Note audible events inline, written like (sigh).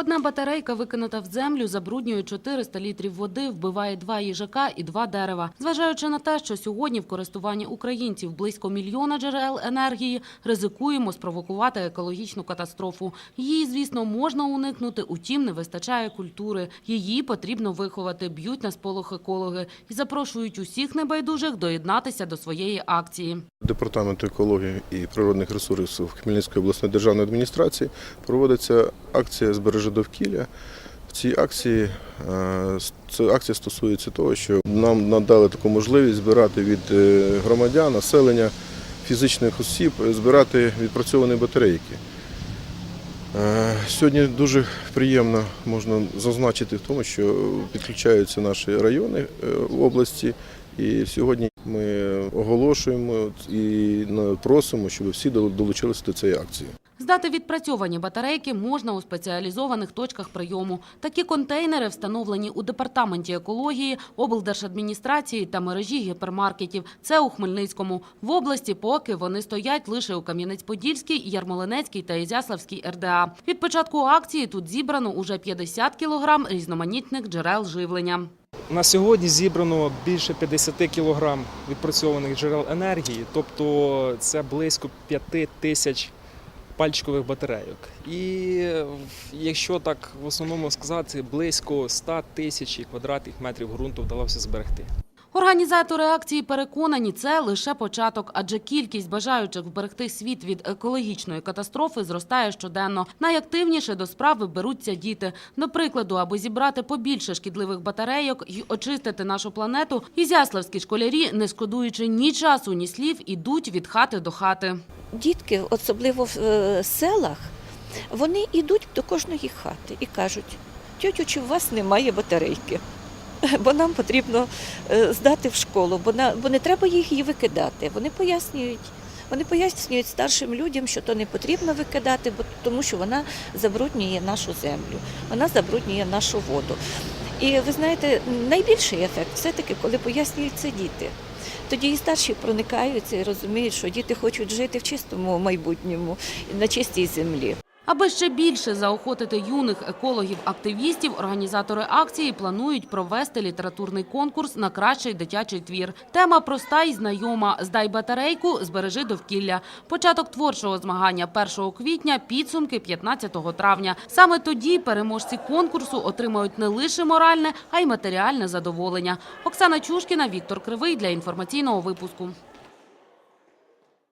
Одна батарейка, викинута в землю, забруднює 400 літрів води, вбиває два їжака і два дерева. Зважаючи на те, що сьогодні в користуванні українців близько мільйона джерел енергії, ризикуємо спровокувати екологічну катастрофу. Її, звісно, можна уникнути, утім не вистачає культури. Її потрібно виховати, б'ють на сполох екологи і запрошують усіх небайдужих доєднатися до своєї акції. Департаменту екології і природних ресурсів Хмельницької обласної державної адміністрації проводиться акція «Збережи довкілля». В цій акції е, ця акція стосується того, що нам надали таку можливість збирати від е, громадян, населення, фізичних осіб, збирати відпрацьовані батарейки. Е, Сьогодні дуже приємно можна зазначити в тому, що підключаються наші райони е, в області. І сьогодні ми оголошуємо і просимо, щоб всі долучилися до цієї акції. Здати відпрацьовані батарейки можна у спеціалізованих точках прийому. Такі контейнери встановлені у департаменті екології, облдержадміністрації та мережі гіпермаркетів. Це у Хмельницькому. В області поки вони стоять лише у Кам'янець-Подільській, Ярмолинецькій та Ізяславській РДА. Від початку акції тут зібрано уже 50 кілограм різноманітних джерел живлення. На сьогодні зібрано більше 50 кілограм відпрацьованих джерел енергії, тобто це близько 5 тисяч пальчикових батарейок. І якщо так в основному сказати, близько 100 тисяч квадратних метрів ґрунту вдалося зберегти. Організатори акції переконані, це лише початок, адже кількість бажаючих вберегти світ від екологічної катастрофи зростає щоденно. Найактивніше до справи беруться діти. До прикладу, аби зібрати побільше шкідливих батарейок і очистити нашу планету, ізяславські школярі, не шкодуючи ні часу, ні слів, ідуть від хати до хати. Дітки, особливо в е, селах, вони йдуть до кожної хати і кажуть: тьотю, чи у вас немає батарейки? (laughs) Бо нам потрібно е, здати в школу, бо, на, бо не треба їх її викидати. Вони пояснюють. Вони пояснюють старшим людям, що то не потрібно викидати, бо тому що вона забруднює нашу землю, вона забруднює нашу воду. І ви знаєте, найбільший ефект все-таки, коли пояснюють це діти. Тоді і старші проникаються і розуміють, що діти хочуть жити в чистому майбутньому, на чистій землі. Аби ще більше заохотити юних екологів-активістів, організатори акції планують провести літературний конкурс на кращий дитячий твір. Тема проста і знайома: здай батарейку, збережи довкілля. Початок творчого змагання 1 квітня, підсумки 15 травня. Саме тоді переможці конкурсу отримають не лише моральне, а й матеріальне задоволення. Оксана Чушкіна, Віктор Кривий для інформаційного випуску.